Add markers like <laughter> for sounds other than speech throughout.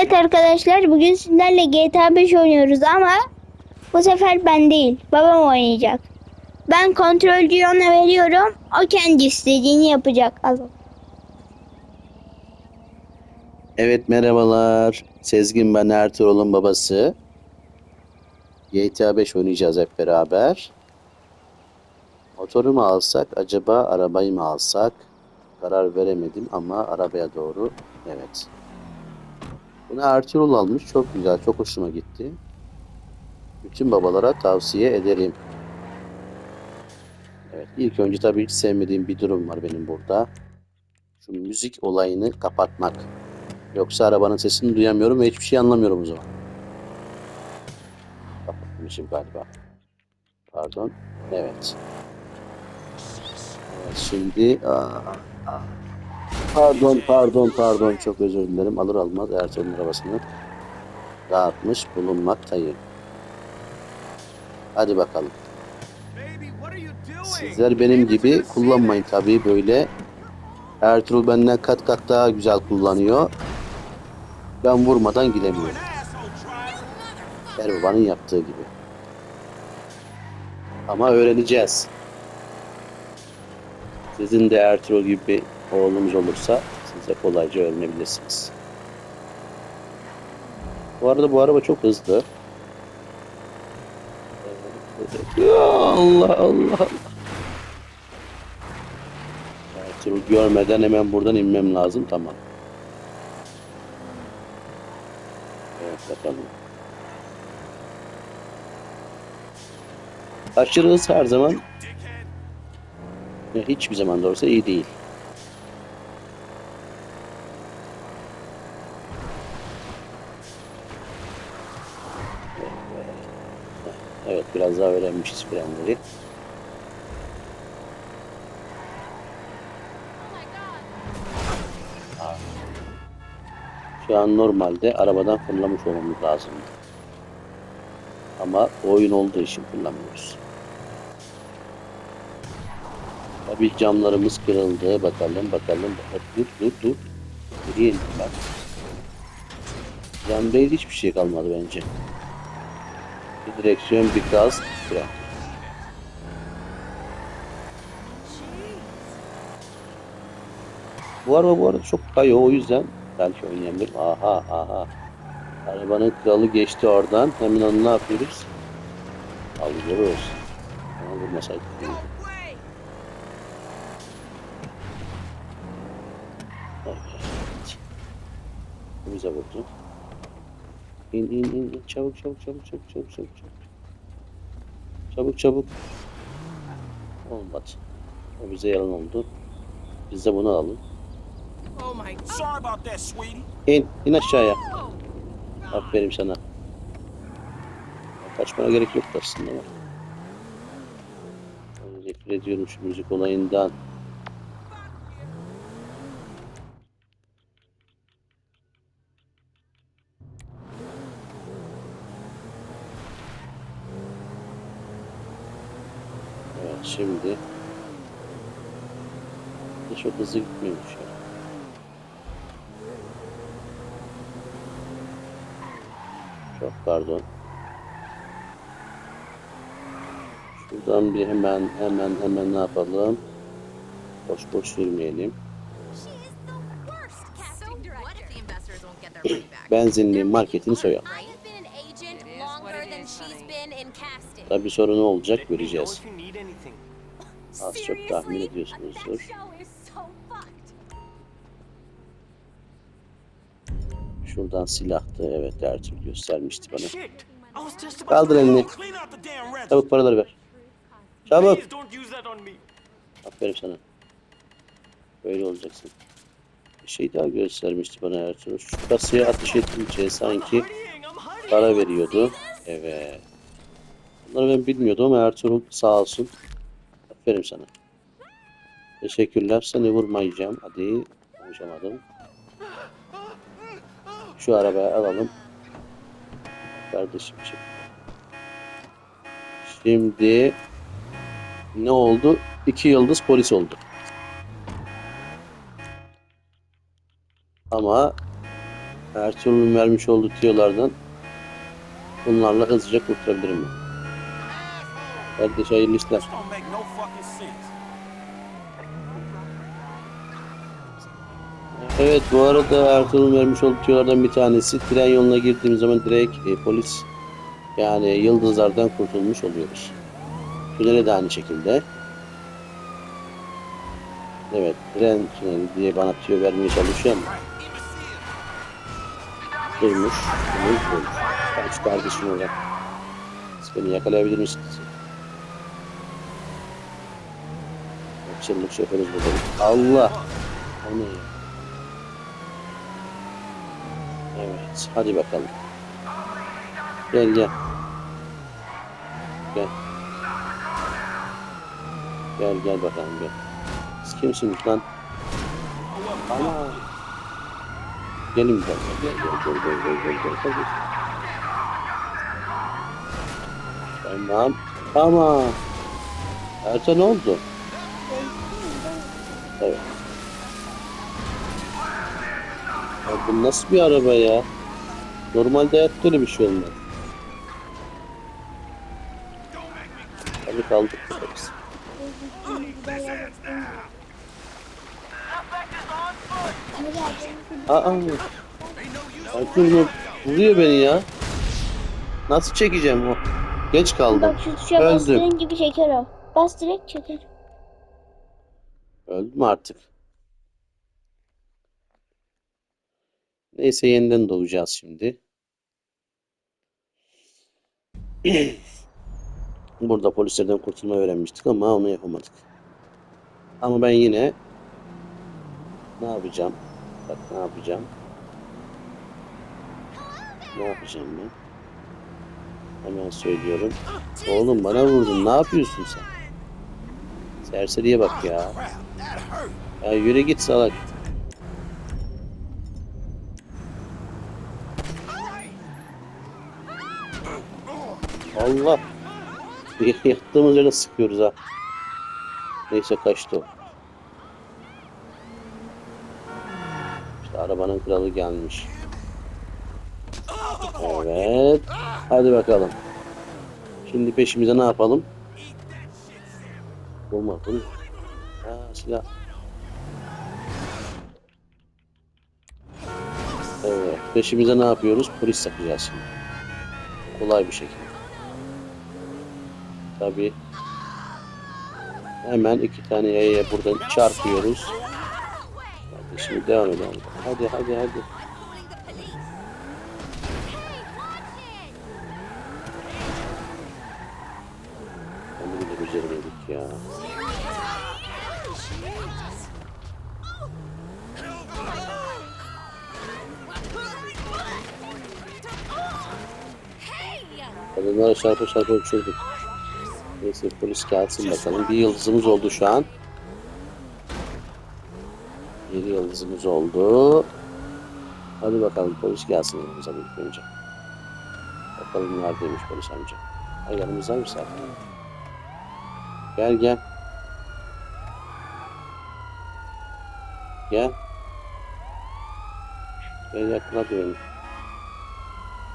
Evet arkadaşlar bugün sizlerle GTA 5 oynuyoruz ama bu sefer ben değil babam oynayacak. Ben kontrolcüyü ona veriyorum. O kendi istediğini yapacak. Al. Evet merhabalar. Sezgin ben Ertuğrul'un babası. GTA 5 oynayacağız hep beraber. Motoru mu alsak acaba arabayı mı alsak? Karar veremedim ama arabaya doğru evet. Bunu Ertuğrul almış. Çok güzel. Çok hoşuma gitti. Bütün babalara tavsiye ederim. Evet ilk önce tabii hiç sevmediğim bir durum var benim burada. Şu müzik olayını kapatmak. Yoksa arabanın sesini duyamıyorum ve hiçbir şey anlamıyorum o zaman. Kapatmışım galiba. Pardon. Evet. Evet şimdi... Aa, aa. Pardon, pardon, pardon. Çok özür dilerim. Alır almaz Ertuğrul'un arabasını dağıtmış bulunmaktayım. Hadi bakalım. Sizler benim gibi kullanmayın tabii böyle. Ertuğrul benden kat kat daha güzel kullanıyor. Ben vurmadan gidemiyorum. Her babanın yaptığı gibi. Ama öğreneceğiz. Sizin de Ertuğrul gibi oğlunuz olursa siz de kolayca öğrenebilirsiniz. Bu arada bu araba çok hızlı. Ya Allah Allah. Ertuğrul görmeden hemen buradan inmem lazım. Tamam. Evet bakalım. Aşırı hız her zaman hiçbir zaman doğrusu iyi değil. Evet biraz daha öğrenmişiz frenleri. Şu an normalde arabadan fırlamış olmamız lazım. Ama oyun olduğu için fırlamıyoruz. Tabii camlarımız kırıldı. Bakalım bakalım. Dur dur dur. Nereye indim ben? Camda hiçbir şey kalmadı bence. Bir direksiyon, bir gaz, fren. Bu araba bu arada çok kayıyor o yüzden belki oynayabilirim. Aha aha. Arabanın kralı geçti oradan. Hemen onu ne yapıyoruz? Alıyoruz. Ama vurmasaydık. Evet. Bize vurdu. İn in in in. Çabuk çabuk çabuk çabuk çabuk çabuk çabuk. Çabuk çabuk. Olmadı. O bize yalan oldu. Biz de bunu alalım. Oh my. Sorry about that, sweetie. İn, in aşağıya. Aferin sana. Kaçmana gerek yok aslında. Teşekkür ediyorum şu müzik olayından. Şimdi çok hızlı gitmiyormuş ya. Çok pardon. Şuradan bir hemen hemen hemen ne yapalım? Boş boş sürmeyelim. <coughs> Benzinliğin marketini soyalım. I have been an agent longer than she's been in casting. Tabii sonra ne olacak göreceğiz. Az çok tahmin ediyorsunuzdur. Şuradan silahtı. Evet Ertuğrul göstermişti bana. Kaldır elini. Çabuk paraları ver. Çabuk. Aferin sana. Böyle olacaksın. Bir şey daha göstermişti bana Ertuğrul. Şu kasaya ateş ettince sanki para veriyordu. Evet. Bunları ben bilmiyordum ama Ertuğrul sağ olsun. Aferin sana. Teşekkürler. Seni vurmayacağım. Hadi. Konuşamadım. Şu arabaya alalım. Kardeşim çık. Şimdi ne oldu? İki yıldız polis oldu. Ama Ertuğrul'un vermiş olduğu tüyolardan bunlarla hızlıca kurtulabilirim ben. Kardeş hayırlı. Evet bu arada Ertuğrul'un vermiş olduğu tüyolardan bir tanesi tren yoluna girdiğimiz zaman direkt e, polis yani yıldızlardan kurtulmuş oluyoruz. Tünele de aynı şekilde. Evet tren tüneli diye bana tüyo vermeye çalışıyor ama durmuş. Durmuş. Ben şu kardeşim. Siz beni yakalayabilir misiniz? Çıllık şoförüz burada. Allah! O ne ya? Evet, hadi bakalım. Gel gel. Gel. Gel gel bakalım gel. Siz kimsiniz lan? Ana. Gelin gel gel gel gel gel gel gel gel gel. Tamam. Tamam. Ertan ne oldu? Evet. Ya bu nasıl bir araba ya? Normalde hayatta öyle bir şey olmaz. Tabii kaldık biz. Aa, Aykun vuruyor beni ya. Nasıl çekeceğim o? Geç kaldım. Bak şu tuşa Öldüm. bastığın gibi çeker o. Bas direkt çeker. Öldüm artık. Neyse yeniden doğacağız şimdi. <clears throat> Burada polislerden kurtulmayı öğrenmiştik ama onu yapamadık. Ama ben yine ne yapacağım? Bak ne yapacağım? Ne yapacağım ben? Hemen söylüyorum. Oğlum bana vurdun. Ne yapıyorsun sen? Serseriye bak ya. Ya yürü git salak. Allah. Yattığımız yere sıkıyoruz ha. Neyse kaçtı o. İşte arabanın kralı gelmiş. Evet. Hadi bakalım. Şimdi peşimize ne yapalım? Olmaz bunu. Ha silah. Evet. Peşimize ne yapıyoruz? Polis takacağız şimdi. Kolay bir şekilde. Tabii. Hemen iki tane yayaya buradan çarpıyoruz. Hadi şimdi devam edelim. Hadi hadi hadi. Onu bile beceremedik ya. Kadınlara çarpı çarpı uçurduk. Neyse polis gelsin bakalım. Bir yıldızımız oldu şu an. Bir yıldızımız oldu. Hadi bakalım polis gelsin yanımıza bir önce. Bakalım neredeymiş polis amca. Ha yanımızdaymış zaten. Gel gel. Gel. Gel yakına beni.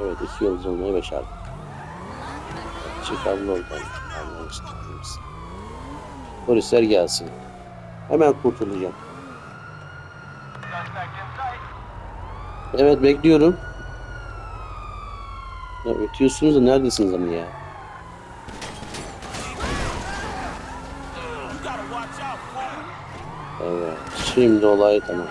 Evet iki yıldız olmayı başardık. Çıkalım oradan. Allah'ın istediğimiz. Polisler gelsin. Hemen kurtulacağım. Evet bekliyorum. Ya ötüyorsunuz da neredesiniz ama ya? Evet. Şimdi olay tamam.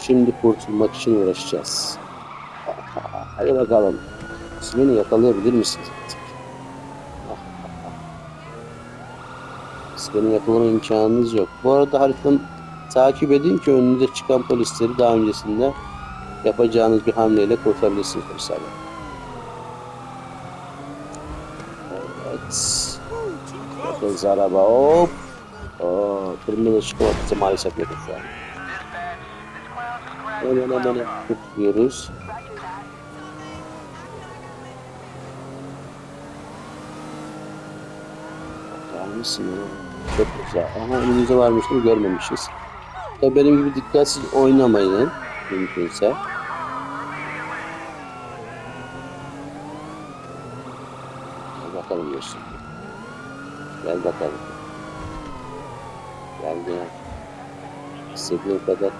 Şimdi kurtulmak için uğraşacağız. <laughs> Hadi bakalım. Siz yakalayabilir misiniz artık? <laughs> Siz yakalama imkanınız yok. Bu arada haritanın takip edin ki önünüze çıkan polisleri daha öncesinde yapacağınız bir hamleyle kurtarabilirsiniz polislerle. Evet. Yakız araba hop. Kırmızı ışık var bize maalesef yok şu an. Hemen hemen. Bakar mısın ya? Çok güzel. Ama önümüze varmıştım görmemişiz. Tabii benim gibi dikkatsiz oynamayın. Mümkünse. Bakalım diyorsun. Gel bakalım. Gel. İstediğin kadar.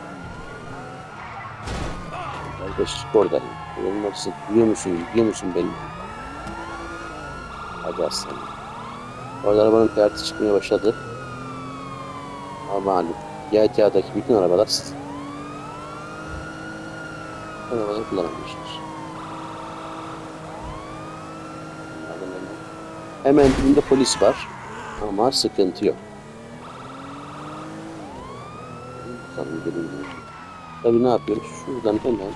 Kardeş oradan. Olmazsın. Biliyor musun? Biliyor musun beni? Hadi aslanım. Orada arabanın kartı çıkmaya başladı. Ama malum. GTA'daki bütün arabalar arabaları kullanamıyorsunuz. Hemen dibinde polis var. Ama sıkıntı yok. Gelin. Tabii ne yapıyoruz? Şuradan hemen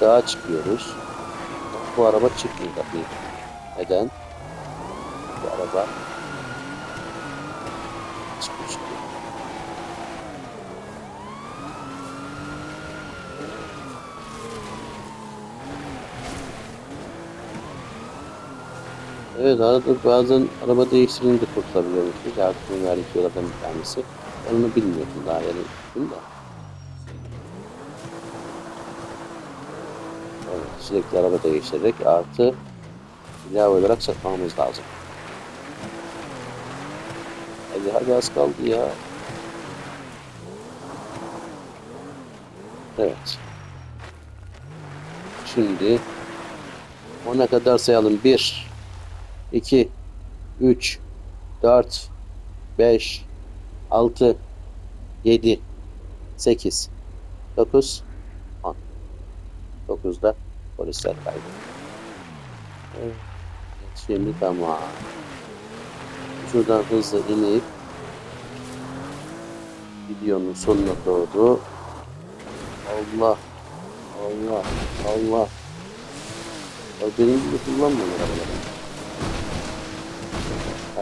dağa çıkıyoruz. Bu araba çıkmıyor tabii. Neden? Bu araba Evet arada bazen araba değiştirince kurtulabiliyormuşuz. Artık verdiği yollardan bir tanesi. Onu bilmiyordum daha yani. Bilmiyorum da. Evet, sürekli araba değiştirerek artı ilave olarak satmamız lazım. Hadi hadi az kaldı ya. Evet. Şimdi ona kadar sayalım. 1 2 3 4 5 6 7 8 9 10 9'da polisler kaydı. Evet. Şimdi tamam. Şuradan hızlı inip videonun sonuna doğru Allah Allah Allah ya benim gibi kullanmıyorlar.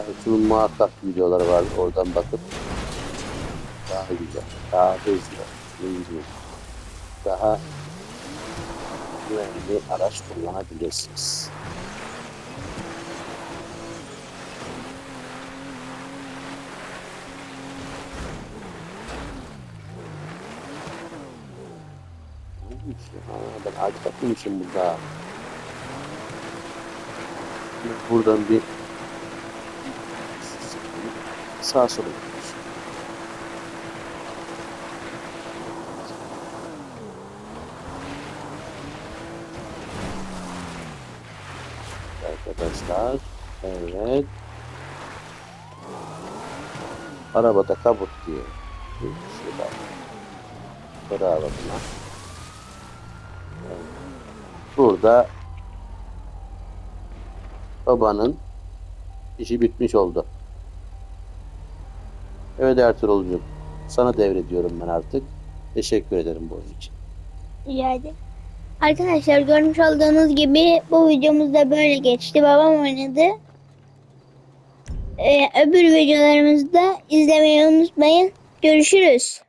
Ertuğrul muhakkak videoları var. Oradan bakıp daha güzel, daha hızlı, hızlı, daha güvenli araç kullanabilirsiniz. Ben ağaç kapıymışım burada. Buradan bir sağa sola gidiyoruz. Arkadaşlar, evet. Arabada kabut diye bir şey var. Para arabına. Burada babanın işi bitmiş oldu. Evet Ertuğrul'cum. Sana devrediyorum ben artık. Teşekkür ederim bu için. Rica ederim. Arkadaşlar görmüş olduğunuz gibi bu videomuz da böyle geçti. Babam oynadı. Ee, öbür videolarımızda izlemeyi unutmayın. Görüşürüz.